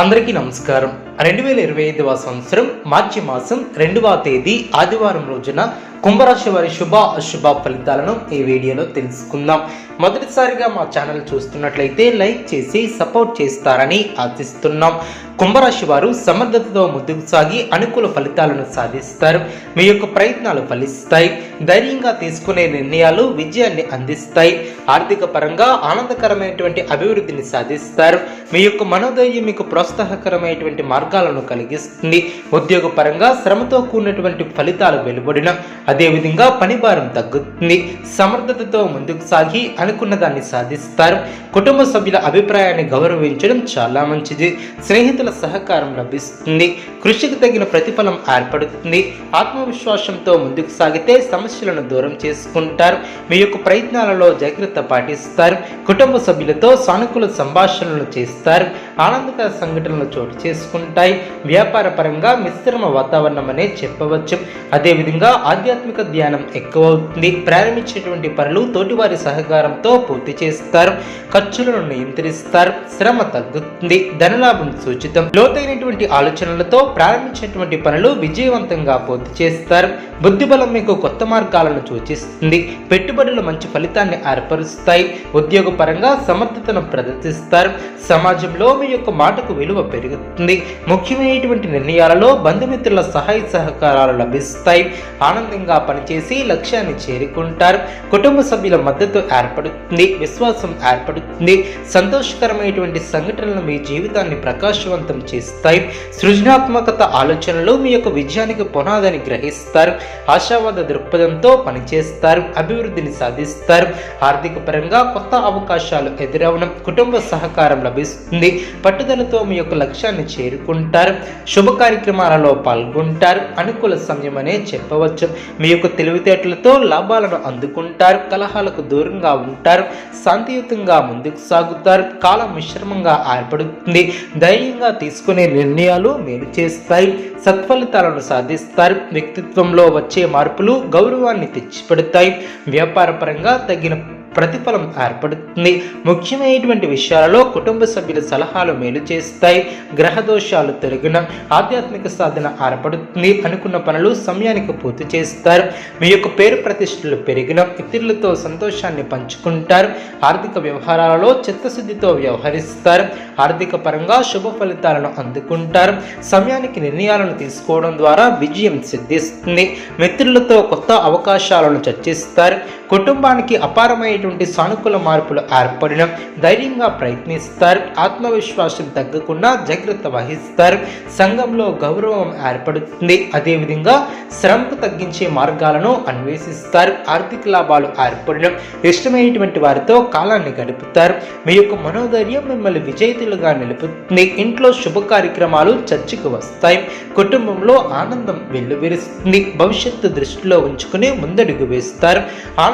అందరికీ నమస్కారం. రెండు వేల ఇరవై ఐదవ సంవత్సరం మార్చి మాసం రెండవ తేదీ ఆదివారం రోజున కుంభరాశి వారి శుభ అశుభ ఫలితాలను ఈ వీడియోలో తెలుసుకుందాం. మొదటిసారిగా మా ఛానల్ చూస్తున్నట్లయితే లైక్ చేసి సపోర్ట్ చేస్తారని ఆశిస్తున్నాం. కుంభరాశి వారు సమర్థతతో ముందుకు సాగి అనుకూల ఫలితాలను సాధిస్తారు. మీ యొక్క ప్రయత్నాలు ఫలిస్తాయి. ధైర్యంగా తీసుకునే నిర్ణయాలు విజయాన్ని అందిస్తాయి. ఆర్థిక పరంగా ఆనందకరమైనటువంటి అభివృద్ధిని సాధిస్తారు. మీ యొక్క మనోధైర్యం మీకు ప్రోత్సాహకరమైనటువంటి మార్గాలను కలిగిస్తుంది. ఉద్యోగపరంగా శ్రమతో కూడినటువంటి ఫలితాలు వెలువడిన అదేవిధంగా పని భారం తగ్గుతుంది. సమర్థతతో ముందుకు సాగి అనుకున్న దాన్ని సాధిస్తారు. కుటుంబ సభ్యుల అభిప్రాయాన్ని గౌరవించడం చాలా మంచిది. స్నేహితుల సహకారం లభిస్తుంది. కృషికి తగిన ప్రతిఫలం ఏర్పడుతుంది. ఆత్మవిశ్వాసంతో ముందుకు సాగితే సమస్యలను దూరం చేసుకుంటారు. మీ యొక్క ప్రయత్నాలలో జాగ్రత్త పాటిస్తారు. కుటుంబ సభ్యులతో సానుకూల సంభాషణలు చేస్తారు. ఆనందకర సంఘటనలు చోటు చేసుకుంటాయి. వ్యాపార పరంగా మిశ్రమ వాతావరణం అనే చెప్పవచ్చు అదేవిధంగా ఆధ్యాత్మిక ధ్యానం ఎక్కువ అవుతుంది. ప్రారంభించేటువంటి పనులు తోటివారి సహకారంతో పూర్తి చేస్తారు. ఖర్చులను నియంత్రిస్తారు. శ్రమ తగ్గుతుంది. ధనలాభం సూచితం. లోతైనటువంటి ఆలోచనలతో ప్రారంభించేటువంటి పనులు విజయవంతంగా పూర్తి చేస్తారు. బుద్ధిబలం మీకు కొత్త మార్గాలను సూచిస్తుంది. పెట్టుబడులు మంచి ఫలితాన్ని ఏర్పరుస్తాయి. ఉద్యోగ పరంగా సమర్థతను ప్రదర్శిస్తారు. సమాజంలో మీ యొక్క మాటకు విలువ పెరుగుతుంది. ముఖ్యమైనటువంటి నిర్ణయాలలో బంధుమిత్రుల సహాయ సహకారాలు లభిస్తాయి. ఆనందంగా పనిచేసి లక్ష్యాన్ని చేరుకుంటారు. కుటుంబ సభ్యుల మద్దతు ఏర్పడుతుంది విశ్వాసం ఏర్పడుతుంది. సంతోషకరమైనటువంటి సంఘటనలు మీ జీవితాన్ని ప్రకాశవంతం చేస్తాయి. సృజనాత్మకత ఆలోచనలు మీ యొక్క విజయానికి పునాదని గ్రహిస్తారు. ఆశావాద దృక్పథంతో పనిచేస్తారు అభివృద్ధిని సాధిస్తారు. ఆర్థిక పరంగా కొత్త అవకాశాలు ఎదురవడం కుటుంబ సహకారం లభిస్తుంది. పట్టుదలతో మీ యొక్క లక్ష్యాన్ని చేరుకుంటారు. శుభ కార్యక్రమాలలో పాల్గొంటారు. అనుకూల సమయం అనే చెప్పవచ్చు. మీ యొక్క తెలివితేటలతో లాభాలను అందుకుంటారు కలహాలకు దూరంగా ఉంటారు శాంతియుతంగా ముందుకు సాగుతారు కాలం మిశ్రమంగా ఏర్పడుతుంది. ధైర్యంగా తీసుకునే నిర్ణయాలు మేలు చేస్తాయి. సత్ఫలితాలను సాధిస్తారు. వ్యక్తిత్వంలో వచ్చే మార్పులు గౌరవాన్ని తెచ్చిపెడతాయి. వ్యాపార పరంగా తగిన ప్రతిఫలం ఏర్పడుతుంది. ముఖ్యమైనటువంటి విషయాలలో కుటుంబ సభ్యుల సలహాలు మేలు చేస్తాయి. గ్రహ దోషాలు తొలగిన ఆధ్యాత్మిక సాధన ఏర్పడుతుంది అనుకున్న పనులు సమయానికి పూర్తి చేస్తారు. మీ యొక్క పేరు ప్రతిష్టలు పెరిగిన ఇతరులతో సంతోషాన్ని పంచుకుంటారు. ఆర్థిక వ్యవహారాలలో చిత్తశుద్ధితో వ్యవహరిస్తారు. ఆర్థిక పరంగా శుభ ఫలితాలను అందుకుంటారు. సమయానికి నిర్ణయాలను తీసుకోవడం ద్వారా విజయం సిద్ధిస్తుంది. మిత్రులతో కొత్త అవకాశాలను చర్చిస్తారు. కుటుంబానికి అపారమైనటువంటి సానుకూల మార్పులు ఏర్పడిన ధైర్యంగా ప్రయత్నిస్తారు. ఆత్మవిశ్వాసం తగ్గకుండా జాగ్రత్త వహిస్తారు. సంఘంలో గౌరవం ఏర్పడుతుంది. అదేవిధంగా శ్రమకు తగ్గించే మార్గాలను అన్వేషిస్తారు. ఆర్థిక లాభాలు ఏర్పడిన ఇష్టమైనటువంటి వారితో కాలాన్ని గడుపుతారు. మీ యొక్క మనోధైర్యం మిమ్మల్ని విజేతలుగా నిలుపుతుంది. ఇంట్లో శుభ కార్యక్రమాలు చర్చకు వస్తాయి. కుటుంబంలో ఆనందం వెల్లువిరుస్తుంది. భవిష్యత్తు దృష్టిలో ఉంచుకుని ముందడుగు వేస్తారు.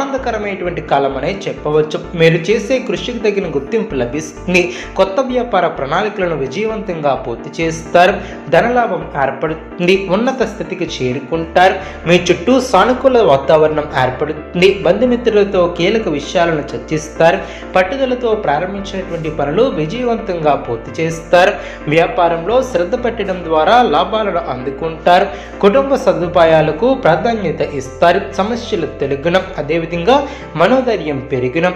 ఆనందకరమైనటువంటి కాలం అనే చెప్పవచ్చు. మీరు చేసే కృషికి తగిన గుర్తింపు లభిస్తుంది. కొత్త వ్యాపార ప్రణాళికలను విజయవంతంగా పూర్తి చేస్తారు. ధనలాభం ఏర్పడుతుంది. ఉన్నత స్థితికి చేరుకుంటారు. మీ చుట్టూ సానుకూల వాతావరణం ఏర్పడుతుంది. బంధుమిత్రులతో కీలక విషయాలను చర్చిస్తారు. పట్టుదలతో ప్రారంభించినటువంటి పనులు విజయవంతంగా పూర్తి చేస్తారు. వ్యాపారంలో శ్రద్ధ పెట్టడం ద్వారా లాభాలను అందుకుంటారు. కుటుంబ సదుపాయాలకు ప్రాధాన్యత ఇస్తారు. సమస్యలు తెలుగునం. అదేవిధంగా మనోధైర్యం పెరిగిన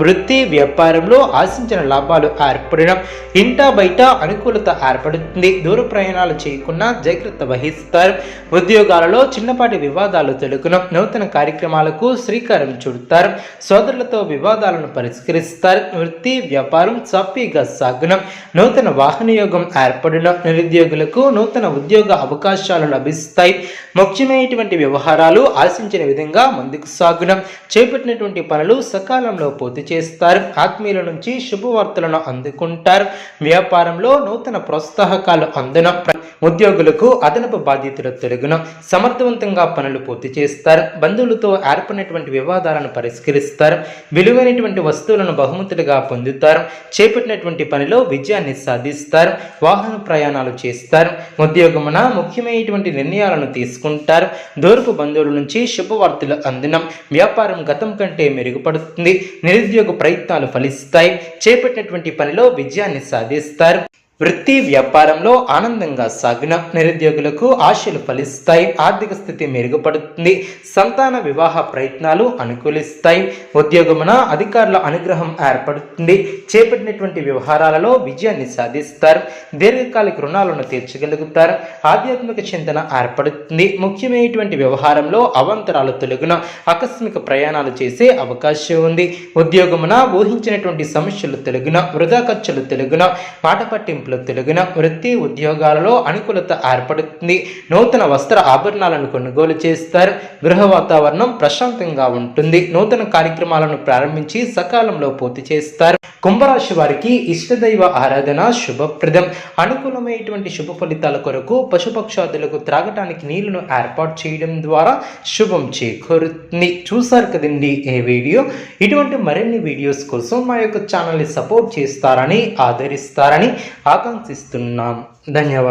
వృత్తి వ్యాపారంలో ఆశించిన లాభాలు ఏర్పడడం ఇంట బయట అనుకూలత ఏర్పడుతుంది. దూర ప్రయాణాలు చేయకుండా జాగ్రత్త వహిస్తారు. ఉద్యోగాలలో చిన్నపాటి వివాదాలు తెలుగును నూతన కార్యక్రమాలకు శ్రీకారం చుడతారు. సోదరులతో వివాదాలను పరిష్కరిస్తారు. వృత్తి వ్యాపారం సాఫీగా సాగున నూతన వాహన యోగం ఏర్పడిన నిరుద్యోగులకు నూతన ఉద్యోగ అవకాశాలు లభిస్తాయి. ముఖ్యమైనటువంటి వ్యవహారాలు ఆశించిన విధంగా ముందుకు సాగున చేపట్టినటువంటి పనులు సకాలంలో పూర్తి చేస్తారు. ఆత్మీయుల నుంచి శుభవార్తలను అందుకుంటారు. వ్యాపారంలో నూతన ప్రోత్సాహకాలు అందున ఉద్యోగులకు అదనపు బాధ్యతలు తొలగిన సమర్థవంతంగా పనులు పూర్తి చేస్తారు. బంధువులతో ఏర్పడినటువంటి వివాదాలను పరిష్కరిస్తారు. విలువైనటువంటి వస్తువులను బహుమతులుగా పొందుతారు. చేపట్టినటువంటి పనిలో విజయాన్ని సాధిస్తారు. వాహన ప్రయాణాలు చేస్తారు. ఉద్యోగమున ముఖ్యమైనటువంటి నిర్ణయాలను తీసుకుంటారు. దూరపు బంధువుల నుంచి శుభవార్తలు అందినం వ్యాపారం గతం కంటే మెరుగుపడుతుంది. నిరుద్యోగ ప్రయత్నాలు ఫలిస్తాయి. చేపట్టినటువంటి పనిలో విజయాన్ని సాధిస్తారు. వృత్తి వ్యాపారంలో ఆనందంగా సాగిన నిరుద్యోగులకు ఆశలు ఫలిస్తాయి ఆర్థిక స్థితి మెరుగుపడుతుంది సంతాన వివాహ ప్రయత్నాలు అనుకూలిస్తాయి ఉద్యోగమున అధికారుల అనుగ్రహం ఏర్పడుతుంది చేపట్టినటువంటి వ్యవహారాలలో విజయాన్ని సాధిస్తారు దీర్ఘకాలిక రుణాలను తీర్చగలుగుతారు ఆధ్యాత్మిక చింతన ఏర్పడుతుంది ముఖ్యమైనటువంటి వ్యవహారంలో అవంతరాలు తొలగిన ఆకస్మిక ప్రయాణాలు చేసే అవకాశం ఉంది ఉద్యోగమున ఊహించినటువంటి సమస్యలు తొలగిన వృధా ఖర్చులు తొలగిన మాట పట్టింపులు తొలగిన వృత్తి ఉద్యోగాలలో అనుకూలత ఏర్పడుతుంది. నూతన వస్త్ర ఆభరణాలను కొనుగోలు చేస్తారు. గృహ వాతావరణం ప్రశాంతంగా ఉంటుంది. నూతన కార్యక్రమాలను ప్రారంభించి సకాలంలో పూర్తి చేస్తారు. కుంభరాశి వారికి ఇష్టదైవ ఆరాధన శుభప్రదం. అనుకూలమైనటువంటి శుభ ఫలితాల కొరకు పశుపక్షాదులకు త్రాగటానికి నీళ్ళను ఏర్పాటు చేయడం ద్వారా శుభం చేకూరుతుంది. చూసారు కదండి ఏ వీడియో? ఇటువంటి మరిన్ని వీడియోస్ కోసం మా యొక్క ఛానల్ని సపోర్ట్ చేస్తారని ఆదరిస్తారని ఆకాంక్షిస్తున్నాం ధన్యవాదాలు.